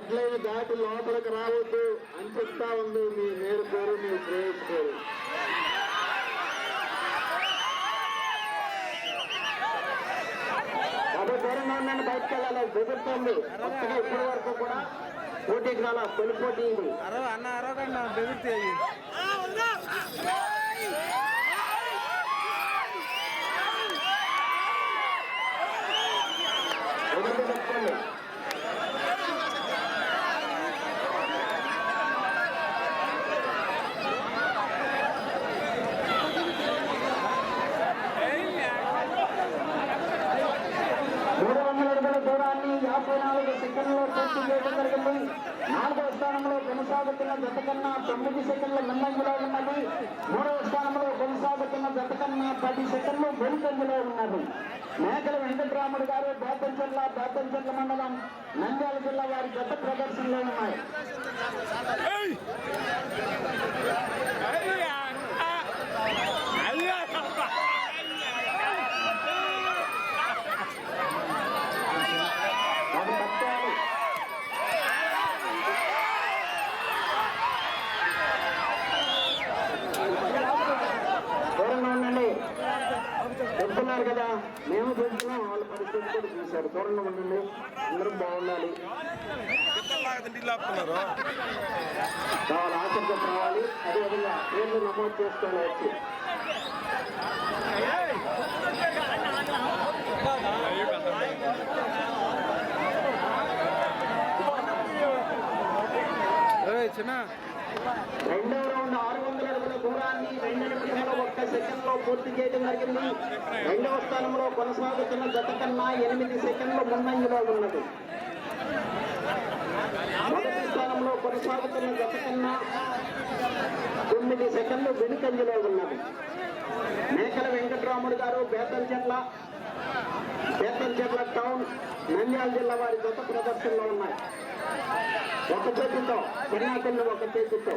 Red line దాటి లోపలికి రావద్దు అని చెప్తా ఉంది. మీ మేరు పేరు మీ శ్రేయస్ పేరు. దూరంగా ఉండండి బయటకు వెళ్ళాలి బెదురుతోంది. కొత్తగా ఇప్పటి వరకు కూడా పోటీకి రాలా తొలి పోటీ ఇది. అన్న అరవకండి బెదిరితే ఎదురు పెట్టుకోండి మూడు వందల అడుగుల దూరాన్ని యాభై నాలుగు సెకండ్లో పూర్తి చేయడం జరిగింది నాలుగవ స్థానంలో కొనసాగుతున్న జత కన్నా తొమ్మిది సెకండ్ల ముందంజలో ఉన్నది. మూడవ స్థానంలో కొనసాగుతున్న జత కన్నా పది సెకండ్లు వెనుకంజలో ఉన్నది. మేకల వెంకటరాముడు గారు బేతంచెర్ల బేతంచెర్ల మండలం నంద్యాల జిల్లా వారి జత ప్రదర్శనలో ఉన్నాయి. మేము చూస్తున్నాం వాళ్ళ పరిస్థితి కూడా చూశారు. దూరంగా ఉండండి. అందరం బాగుండాలి. కావాలి ఆసక్తి రావాలి అదేవిధంగా పేర్లు నమోదు చేసుకోవాలి వచ్చి. చిన్న. రౌండ్ ఆరు వందల అడుగుల దూరాన్ని రెండు నిమిషాల ఒక్క సెకండ్లో పూర్తి చేయడం జరిగింది. రెండవ స్థానంలో కొనసాగుతున్న జత కన్నా ఎనిమిది సెకండ్లు ముందంజలో ఉన్నది. మొదటి స్థానంలో కొనసాగుతున్న జత కన్నా తొమ్మిది సెకండ్లు వెనుకంజలో ఉన్నది. మేకల వెంకటరాముడు గారు బేతంచెర్ల బేతంచెర్ల టౌన్ నంద్యాల జిల్లా వారి జత ప్రదర్శనలో ఉన్నాయి. ఒక చేతితో చిన్నాకన్ను ఒక చేతితో.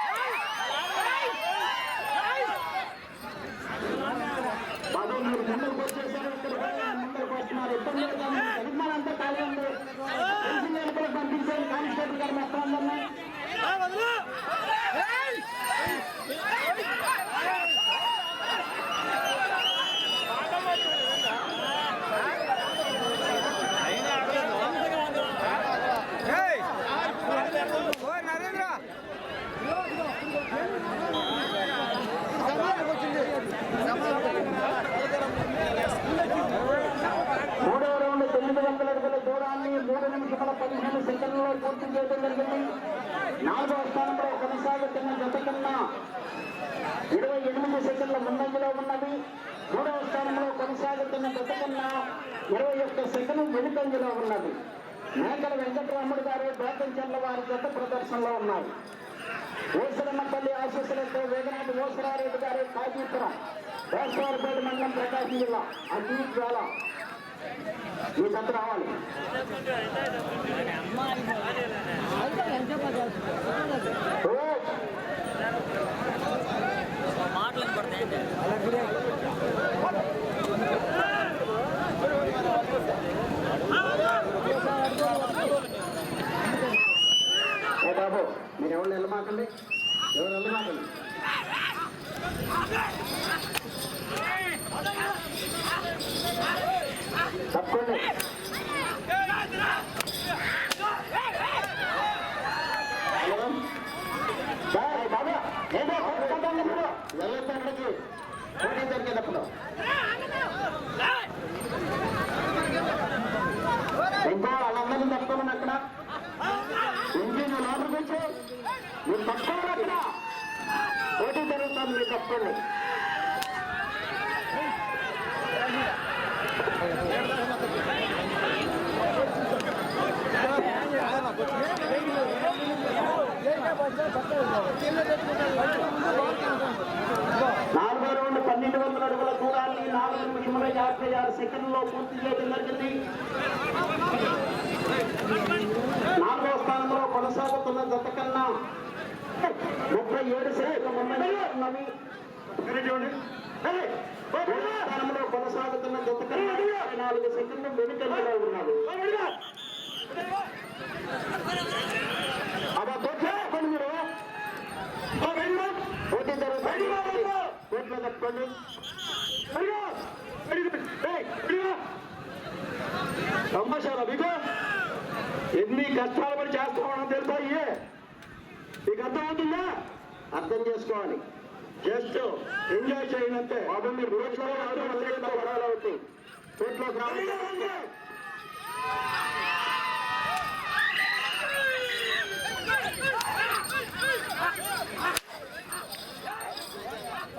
బాబు మీరు ముందుకు వచ్చేసారు ఇక్కడ కూడా ముందుకు వస్తున్నారు ఇబ్బంది లేదు నిర్మాణం అంతా ఖాళీ ఉంది పెన్షన్ ఎన్నికలు పంపించారు కానిస్టేబుల్ గారు మొత్తం అందరినీ ఓ నరేంద్ర మూడవ రౌండ్ తొమ్మిది వందల అడుగుల దూరాన్ని మూడు నిమిషముల పదిహేను సెకండ్లలో పూర్తి చేయడం జరిగింది. నాలుగవ స్థానంలో కొనసాగుతున్న జత కన్నా ఇరవై ఎనిమిది సెకండ్ల ముందంజలో ఉన్నది. మూడవ స్థానంలో కొనసాగుతున్న జత కన్నా ఇరవై ఒక్క సెకండ్ వెనుకంజలో ఉన్నది. మేకల వెంకటరాముడు గారు బేతంచెర్ల వారి జత ప్రదర్శనలో ఉన్నారు ఓసరమ్మపల్లి ఆశీస్సులతో వేగనాటి ఓసరారెడ్డి గారు కాజీపురం. వేసవారిపేట మండలం ప్రకాశం జిల్లా అజీత్ జ్వాల. ఈ జత రావాలి ఓ! బాబు మీరు ఎవరు వెళ్ళమాకండి ఎవరు వెళ్ళమాకండి తప్పండి హలో బాయ్ బాబా ఏదో కొట్టుకుంటాను మీరు వెళ్ళొద్దండి పోటీ జరిగేటప్పుడు ఇంకో వాళ్ళందరినీ తప్పుకోమని అక్కడ ఇంటి నువ్వు లోపలికి వచ్చి మీరు తప్పుకోమని అక్కడ పోటీ జరుగుతుంది నాలుగో రౌండ్ పన్నెండు వందల అడుగుల దూరాన్ని నాలుగు నిమిషముల యాభై ఆరు సెకండ్లో పూర్తి చేయడం జరిగింది. నాలుగో స్థానంలో కొనసాగుతున్న జత కన్నా ముప్పై ఏడు సెకండ్ల ముందు ఉన్నవి. స్థానంలో కొనసాగుతున్న ఇరవై నాలుగు సెకండ్లు కోట్లో నమ్మశారా మీకు? ఎన్ని కష్టాలు పడి చేస్తామని తెలుసా ఇయే మీకు అర్థమవుతుందా? అర్థం చేసుకోవాలి. Just enjoy చేయనంతే. బాబు మీరు రోడ్లో కోట్లోకి రావాలి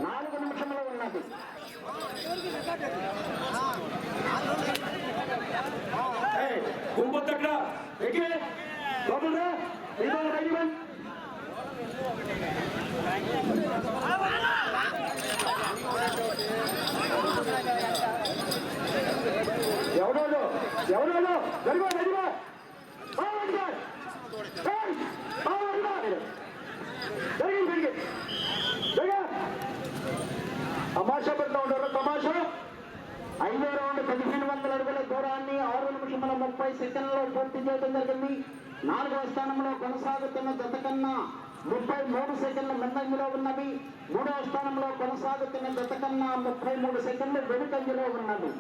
నాలుగు నిమిషంలో ఉన్నది కుంపొద్దక్కడ ఎక్కి లోపల ఇదో రెడీమెంట్ ఎవడోడు ఎవడోడు జరిగో జరిగో జరిగింది జరిగింది జరిగా తమాషా పెడతా ఉంటారు తమాషా ఐదో రౌండ్ పదిహేను వందల అడుగుల దూరాన్ని ఆరు నిమిషముల ముప్పై సెకండ్లలో పూర్తి చేయడం జరిగింది నాలుగవ స్థానంలో కొనసాగుతున్న జత కన్నా ముప్పై మూడు సెకండ్ల ముందంజలో ఉన్నవి మూడవ స్థానంలో కొనసాగుతున్న జత కన్నా ముప్పై మూడు సెకండ్లు వెనుకంజలో ఉన్నవి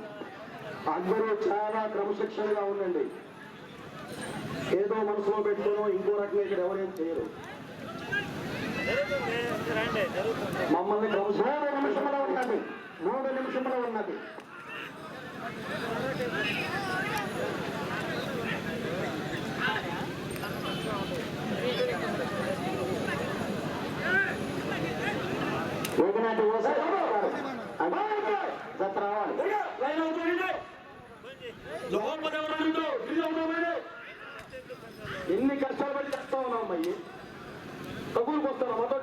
అందరూ చాలా క్రమశిక్షణగా ఉండండి. ఏదో మనసులో పెట్టుకోనో ఇంకో రకంగా ఇక్కడ ఎవరేం చేయరు. మమ్మల్ని మూడు నిమిషంలో ఉన్నది. మూడు నిమిషంలో ఉన్నది వేగనాటి ఓసారి జత రావాలి లైన్ అవుతుంది లోపల ఎవరు ఎన్ని కష్టాలు పడి చేస్తా ఉన్నాం అయ్యి కబూర్కి వస్తాను మొదటి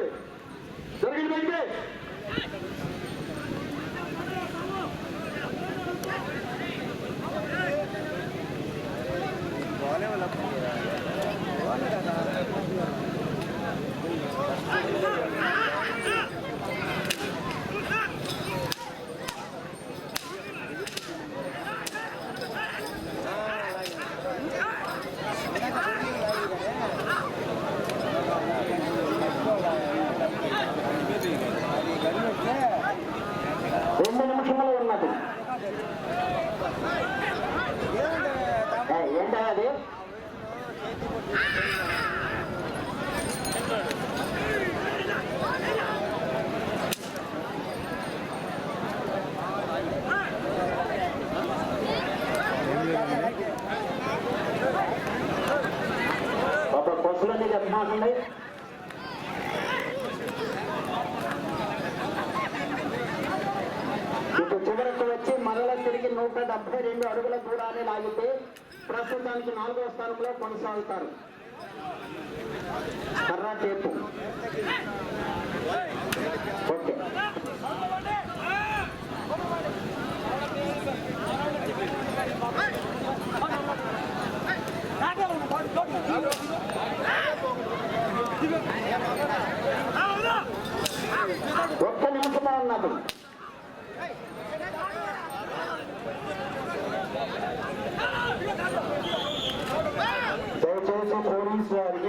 ఏ, ఏంటా అది ఒక కొసలని చెప్పమాకండి ఇటు చివరకు వచ్చి మరల తిరిగి నూట డెబ్బై రెండు అడుగుల దూరాన్ని లాగితే ప్రస్తుతానికి నాలుగో స్థానంలో కొనసాగుతారు. కర్రా టేపు. ఓకే. పోలీస్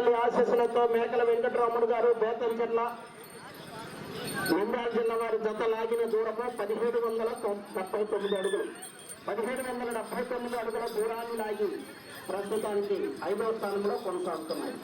తల్లి ఆశీస్సులతో మేకల వెంకటరాముడు గారు బేతంచెర్ల నింద్రాల జిల్లా వారి జత లాగిన దూరము పదిహేడు వందల డెబ్బై తొమ్మిది అడుగులు. పదిహేడు వందల డెబ్బై తొమ్మిది అడుగుల దూరాన్ని లాగి ప్రస్తుతానికి ఐదవ స్థానంలో కొనసాగుతున్నాయి.